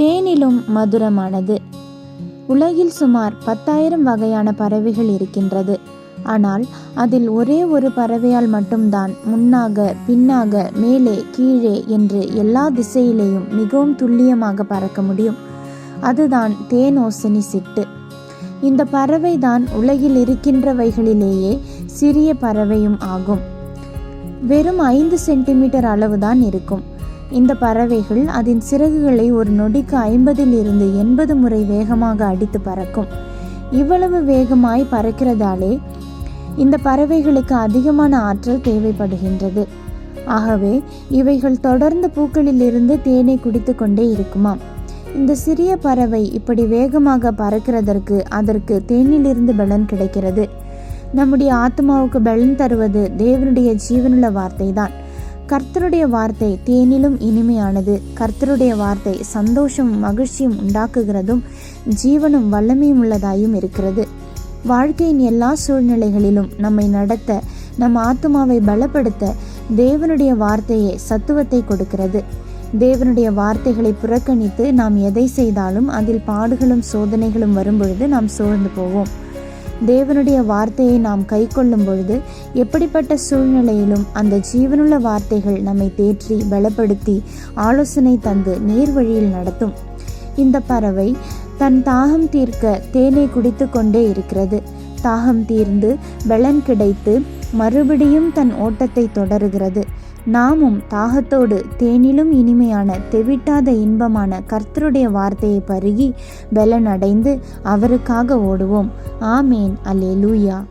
தேனிலும் மதுரமானது. உலகில் சுமார் பத்தாயிரம் வகையான பறவைகள் இருக்கின்றது. ஆனால் அதில் ஒரே ஒரு பறவையால் மட்டும்தான் முன்னாக பின்னாக மேலே கீழே என்று எல்லா திசையிலேயும் மிகவும் துல்லியமாக பறக்க முடியும். அதுதான் தேனோசனி சிட்டு. இந்த பறவை தான் உலகில் இருக்கின்றவைகளிலேயே சிறிய பறவையும் ஆகும். வெறும் ஐந்து சென்டிமீட்டர் அளவுதான் இருக்கும். இந்த பறவைகள் அதன் சிறகுகளை ஒரு நொடிக்கு ஐம்பதில் இருந்து எண்பது முறை வேகமாக அடித்து பறக்கும். இவ்வளவு வேகமாய் பறக்கிறதாலே இந்த பறவைகளுக்கு அதிகமான ஆற்றல் தேவைப்படுகின்றது. ஆகவே இவைகள் தொடர்ந்து பூக்களிலிருந்து தேனை குடித்து கொண்டே இருக்குமாம். இந்த சிறிய பறவை இப்படி வேகமாக பறக்கிறதற்கு அதற்கு தேனிலிருந்து பலன் கிடைக்கிறது. நம்முடைய ஆத்மாவுக்கு பலன் தருவது தேவனுடைய ஜீவனுள்ள வார்த்தை தான் கர்த்தருடைய வார்த்தை தேனிலும் இனிமையானது. கர்த்தருடைய வார்த்தை சந்தோஷம் மகிழ்ச்சியும் உண்டாக்குகிறதும் ஜீவனும் வல்லமையும் உள்ளதாயும் இருக்கிறது. வாழ்க்கையின் எல்லா சூழ்நிலைகளிலும் நம்மை நடத்த நம் ஆத்மாவை பலப்படுத்த தேவனுடைய வார்த்தையே சத்துவத்தை கொடுக்கிறது. தேவனுடைய வார்த்தைகளை புறக்கணித்து நாம் எதை செய்தாலும் அதில் பாடுகளும் சோதனைகளும் வரும்பொழுது நாம் சோர்ந்து போவோம். தேவனுடைய வார்த்தையை நாம் கை கொள்ளும் பொழுது எப்படிப்பட்ட சூழ்நிலையிலும் அந்த ஜீவனுள்ள வார்த்தைகள் நம்மை தேற்றி பலப்படுத்தி ஆலோசனை தந்து நேர் வழியில் நடத்தும். இந்த பறவை தன் தாகம் தீர்க்க தேனை குடித்து கொண்டே இருக்கிறது. தாகம் தீர்ந்து பலன் கிடைத்து மறுபடியும் தன் ஓட்டத்தை தொடருகிறது. நாமும் தாகத்தோடு தேனிலும் இனிமையான தெவிட்டாத இன்பமான கர்த்தருடைய வார்த்தையை பருகி பலனடைந்து அவருக்காக ஓடுவோம். ஆமேன். அல்லேலூயா.